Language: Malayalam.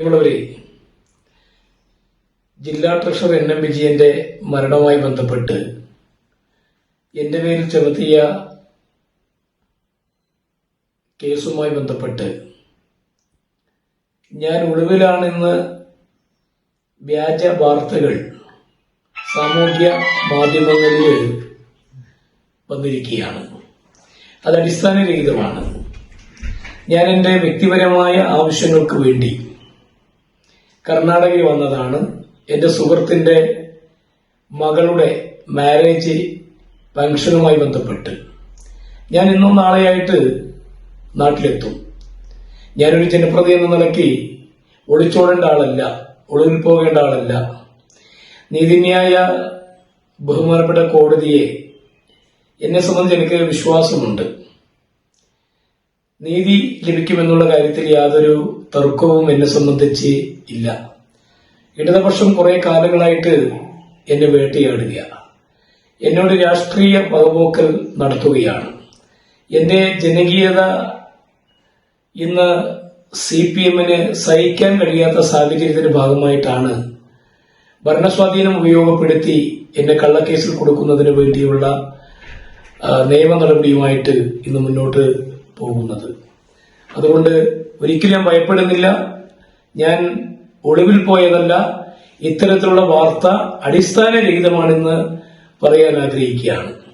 പ്രിയമുള്ളവരെ ജില്ലാ ട്രഷറർ എൻ എം വിജയന്റെ മരണവുമായി ബന്ധപ്പെട്ട് എന്റെ പേരിൽ ചുമത്തിയ കേസുമായി ബന്ധപ്പെട്ട് ഞാൻ ഒളിവിലാണെന്ന് വ്യാജ വാർത്തകൾ സാമൂഹ്യ മാധ്യമങ്ങളിൽ വന്നിരിക്കുകയാണ്. അത് അടിസ്ഥാനരഹിതമാണ്. ഞാൻ എന്റെ വ്യക്തിപരമായ ആവശ്യങ്ങൾക്ക് വേണ്ടി കർണാടകയിൽ വന്നതാണ്. എന്റെ സുഹൃത്തിന്റെ മകളുടെ മാരേജ് ഫങ്ഷനുമായി ബന്ധപ്പെട്ട്. ഞാൻ ഇന്നും നാളെയായിട്ട് നാട്ടിലെത്തും. ഞാനൊരു ജനപ്രതി എന്ന നിലയ്ക്ക് ഒളിച്ചോടേണ്ട ആളല്ല ഒളിവിൽ പോകേണ്ട ആളല്ല. നീതിന്യായ ബഹുമാനപ്പെട്ട കോടതിയെ എന്നെ സംബന്ധിച്ച് എനിക്ക് വിശ്വാസമുണ്ട്. നീതി ലഭിക്കുമെന്നുള്ള കാര്യത്തിൽ യാതൊരു തർക്കവും എന്നെ സംബന്ധിച്ച് ഇല്ല. ഇടതുപക്ഷം കുറെ കാലങ്ങളായിട്ട് എന്നെ വേട്ടയാടുകയാണ്. എന്നോട് രാഷ്ട്രീയ വകവോക്കൽ നടത്തുകയാണ്. എന്റെ ജനകീയത ഇന്ന് സി പി എമ്മിന് സഹിക്കാൻ കഴിയാത്ത സാഹചര്യത്തിന്റെ ഭാഗമായിട്ടാണ് ഭരണസ്വാധീനം ഉപയോഗപ്പെടുത്തി എന്നെ കള്ളക്കേസിൽ കൊടുക്കുന്നതിന് വേണ്ടിയുള്ള നിയമ നടപടിയുമായിട്ട് ഇന്ന് മുന്നോട്ട് പോകുന്നത്. അതുകൊണ്ട് ഒരിക്കലും ഭയപ്പെടുന്നില്ല. ഞാൻ ഒളിവിൽ പോയതല്ല. ഇത്തരത്തിലുള്ള വാർത്ത അടിസ്ഥാനരഹിതമാണെന്ന് പറയാൻ ആഗ്രഹിക്കുകയാണ്.